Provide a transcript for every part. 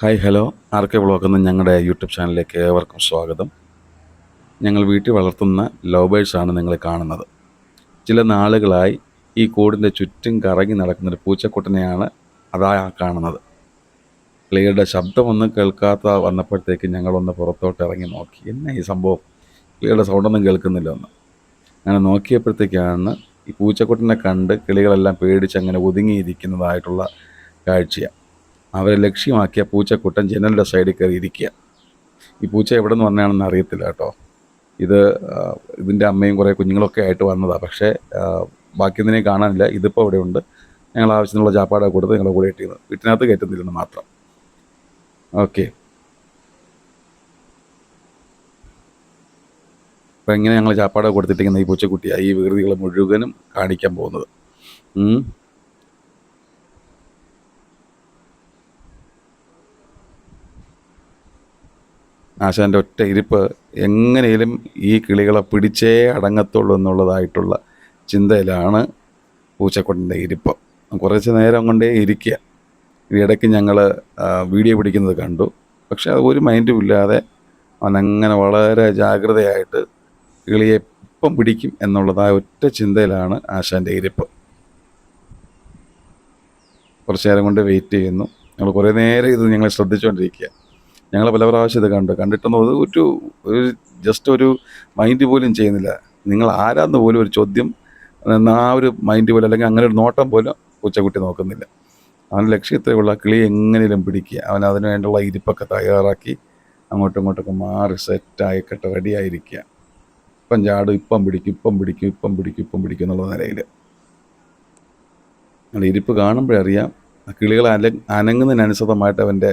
Hi hello. R K block എന്ന ഞങ്ങളുടെ YouTube ചാനലിലേക്ക് ഏവർക്കും സ്വാഗതം. ഞങ്ങൾ വീട്ടിൽ വളർത്തുന്ന ലവ് ബേഴ്സാണ് നിങ്ങൾ കാണുന്നത്. ചില നാളുകളായി ഈ കൂടിന്റെ ചുറ്റും കറങ്ങി നടക്കുന്നൊരു പൂച്ചക്കുട്ടനെയാണ് അതാ കാണുന്നത്. കിളികളുടെ ശബ്ദമൊന്നും കേൾക്കാത്ത വന്നപ്പോഴത്തേക്ക് ഞങ്ങളൊന്ന് പുറത്തോട്ട് ഇറങ്ങി നോക്കി. എന്നാ ഈ സംഭവം? കിളികളുടെ സൗണ്ടൊന്നും കേൾക്കുന്നില്ല ഒന്ന്. അങ്ങനെ നോക്കിയപ്പോഴത്തേക്കാണ് ഈ പൂച്ചക്കുട്ടനെ കണ്ട് കിളികളെല്ലാം പേടിച്ച് അങ്ങനെ ഒതുങ്ങിയിരിക്കുന്നതായിട്ടുള്ള കാഴ്ചയാണ് അവരെ ലക്ഷ്യമാക്കിയ പൂച്ചക്കൂട്ടം ജനലിന്റെ സൈഡിൽ കയറി ഇരിക്കുക. ഈ പൂച്ച എവിടെ നിന്ന് വന്നതാണെന്ന് അറിയത്തില്ല കേട്ടോ. ഇത് ഇതിന്റെ അമ്മയും കുറേ കുഞ്ഞുങ്ങളൊക്കെ ആയിട്ട് വന്നതാണ് പക്ഷേ ആ, ബാക്കിയൊന്നിനെയും കാണാനില്ല. ഇതിപ്പോൾ ഇവിടെ ഉണ്ട് ഞങ്ങൾ ആവശ്യത്തിനുള്ള ചാപ്പാടൊക്കെ കൊടുത്ത് ഞങ്ങളുടെ കൂടെ ഇട്ടിരുന്നു. വീട്ടിനകത്ത് കയറ്റുന്നില്ലെന്ന് മാത്രം. ഓക്കെ. അപ്പോൾ എങ്ങനെ ഞങ്ങൾ ചാപ്പാടൊക്കെ കൊടുത്തിട്ടിരിക്കുന്ന ഈ പൂച്ചക്കുട്ടിയാണ് ഈ വികൃതികൾ മുഴുവനും കാണിക്കാൻ പോകുന്നത്. ആശാന്റെ ഒറ്റ ഇരിപ്പ് എങ്ങനെയും ഈ കിളികളെ പിടിച്ചേ അടങ്ങത്തുള്ളൂ എന്നുള്ളതായിട്ടുള്ള ചിന്തയിലാണ് പൂച്ചക്കുട്ടന്റെ ഇരിപ്പ്. കുറച്ച് നേരം കൊണ്ടേ ഇരിക്കുക. ഇടയ്ക്ക് ഞങ്ങൾ വീഡിയോ പിടിക്കുന്നത് കണ്ടു. പക്ഷേ അത് ഒരു മൈൻഡും ഇല്ലാതെ അവനങ്ങനെ വളരെ ജാഗ്രതയായിട്ട് കിളിയെ ഇപ്പം പിടിക്കും എന്നുള്ളതായ ഒറ്റ ചിന്തയിലാണ് ആശാന്റെ ഇരിപ്പ്. കുറച്ച് നേരം കൊണ്ട് വെയിറ്റ് ചെയ്യുന്നു. ഞങ്ങൾ കുറേ നേരം ഇത് ഞങ്ങൾ ശ്രദ്ധിച്ചുകൊണ്ടിരിക്കുക. ഞങ്ങൾ പല പ്രാവശ്യം ഇത് കണ്ടു. കണ്ടിട്ടൊന്നും അത് ഒരു ഒരു ജസ്റ്റ് ഒരു മൈൻഡ് പോലും ചെയ്യുന്നില്ല. നിങ്ങൾ ആരാന്ന് പോലും ഒരു ചോദ്യം ആ ഒരു മൈൻഡ് പോലും അല്ലെങ്കിൽ അങ്ങനെ ഒരു നോട്ടം പോലും ഉച്ചക്കുട്ടി നോക്കുന്നില്ല. അവൻ ലക്ഷ്യത്തിലുള്ള കിളി എങ്ങനെയും പിടിക്കുക. അവൻ അതിന് വേണ്ടിയുള്ള ഇരിപ്പൊക്കെ തയ്യാറാക്കി അങ്ങോട്ടും ഇങ്ങോട്ടൊക്കെ മാറി സെറ്റായിക്കട്ടെ റെഡി ആയിരിക്കുക. ഇപ്പം ചാടും ഇപ്പം പിടിക്കും ഇപ്പം പിടിക്കും ഇപ്പം പിടിക്കും ഇപ്പം പിടിക്കും എന്നുള്ള നിലയിൽ ഇരിപ്പ് കാണുമ്പോഴറിയാം കിളികൾ അല അനങ്ങുന്നതിനനുസൃതമായിട്ട് അവന്റെ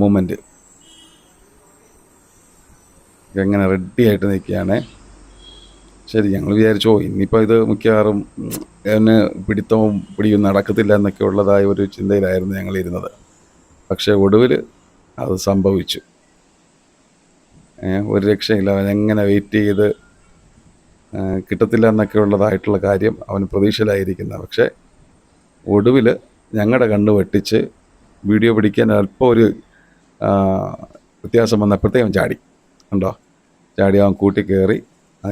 മൂമെന്റ് എങ്ങനെ റെഡി ആയിട്ട് നിൽക്കുകയാണ്. ശരി ഞങ്ങൾ വിചാരിച്ചോ ഇനിയിപ്പോൾ ഇത് മിക്കവാറും എന്നെ പിടിത്തവും പിടിയും നടക്കത്തില്ല എന്നൊക്കെ ഉള്ളതായ ഒരു ചിന്തയിലായിരുന്നു ഞങ്ങൾ ഇരുന്നത്. പക്ഷേ ഒടുവിൽ അത് സംഭവിച്ചു. ഒരു രക്ഷയില്ല. അവൻ എങ്ങനെ വെയിറ്റ് ചെയ്ത് കിട്ടത്തില്ല എന്നൊക്കെ ഉള്ളതായിട്ടുള്ള കാര്യം അവന് പ്രതീക്ഷയിലായിരിക്കുന്ന. പക്ഷേ ഒടുവിൽ ഞങ്ങളുടെ കണ്ണ് വെട്ടിച്ച് വീഡിയോ പിടിക്കാൻ അല്പം ഒരു വ്യത്യാസം വന്നപ്പോഴത്തേക്കും ചാടി. ഉണ്ടോ ചാടി അവൻ കൂട്ടി കയറി.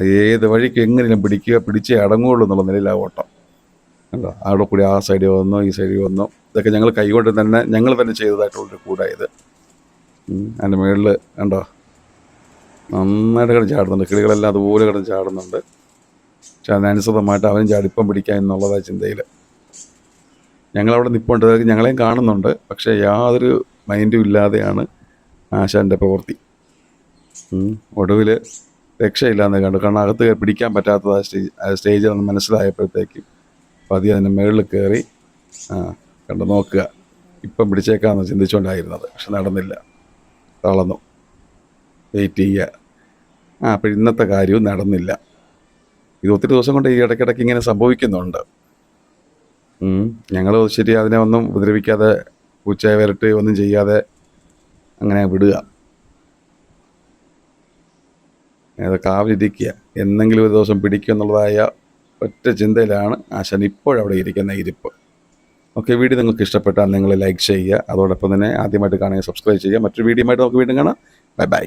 ഏത് വഴിക്ക് എങ്ങനെയും പിടിക്കുക പിടിച്ചേ അടങ്ങുള്ളൂ എന്നുള്ള നിലയിൽ ആ ഓട്ടം. കണ്ടോ? അവിടെ കൂടി ആ സൈഡിൽ വന്നു ഈ സൈഡിൽ വന്നു. ഇതൊക്കെ ഞങ്ങൾ കൈകൊണ്ട് തന്നെ ഞങ്ങൾ തന്നെ ചെയ്തതായിട്ടുള്ളൊരു കൂടായത് അതിന്റെ മുകളിൽ കണ്ടോ? നന്നായിട്ട് കിടന്ന് ചാടുന്നുണ്ട്. കിളികളെല്ലാം അതുപോലെ കിടന്ന് ചാടുന്നുണ്ട്. പക്ഷെ അതിനനുസൃതമായിട്ട് അവനും ചാടിപ്പം പിടിക്കാം എന്നുള്ളതാണ് ചിന്തയിൽ ഞങ്ങളവിടെ നിൽപ്പുണ്ട് ഞങ്ങളെയും കാണുന്നുണ്ട്. പക്ഷേ യാതൊരു മൈൻഡും ഇല്ലാതെയാണ് ആശാന്റെ പ്രവൃത്തി. ഒടുവിൽ രക്ഷയില്ലാന്ന് കണ്ടു. കാരണം അകത്ത് പിടിക്കാൻ പറ്റാത്തത് ആ സ്റ്റേജ് സ്റ്റേജിൽ മനസ്സിലായപ്പോഴത്തേക്കും പതി അതിന്റെ മുകളിൽ കയറി കണ്ടു നോക്കുക. ഇപ്പം പിടിച്ചേക്കാമെന്ന് ചിന്തിച്ചുകൊണ്ടായിരുന്നത് പക്ഷെ നടന്നില്ല. തളർന്നു. വെയിറ്റ് ചെയ്യുക. ആ അപ്പോൾ ഇന്നത്തെ കാര്യവും നടന്നില്ല. ഇത് ഒത്തിരി ദിവസം കൊണ്ട് ഈ ഇടയ്ക്കിടയ്ക്ക് ഇങ്ങനെ സംഭവിക്കുന്നുണ്ട്. ഞങ്ങൾ ശരി അതിനെ ഒന്നും ഉപദ്രവിക്കാതെ പൂച്ചയെ വരട്ട് ഒന്നും ചെയ്യാതെ അങ്ങനെ വിടുക. അത് കാവിലിരിക്കുക. എന്നെങ്കിലും ഒരു ദിവസം പിടിക്കും എന്നുള്ളതായ ഒറ്റ ചിന്തയിലാണ് ആശാൻ ഇപ്പോഴവിടെ ഇരിക്കുന്ന ഇരിപ്പ്. ഓക്കെ വീഡിയോ നിങ്ങൾക്ക് ഇഷ്ടപ്പെട്ടാൽ നിങ്ങൾ ലൈക്ക് ചെയ്യുക. അതോടൊപ്പം തന്നെ ആദ്യമായിട്ട് കാണുക സബ്സ്ക്രൈബ് ചെയ്യുക. മറ്റൊരു വീഡിയോ ആയിട്ട് നമുക്ക് വീണ്ടും കാണാം. Bye bye.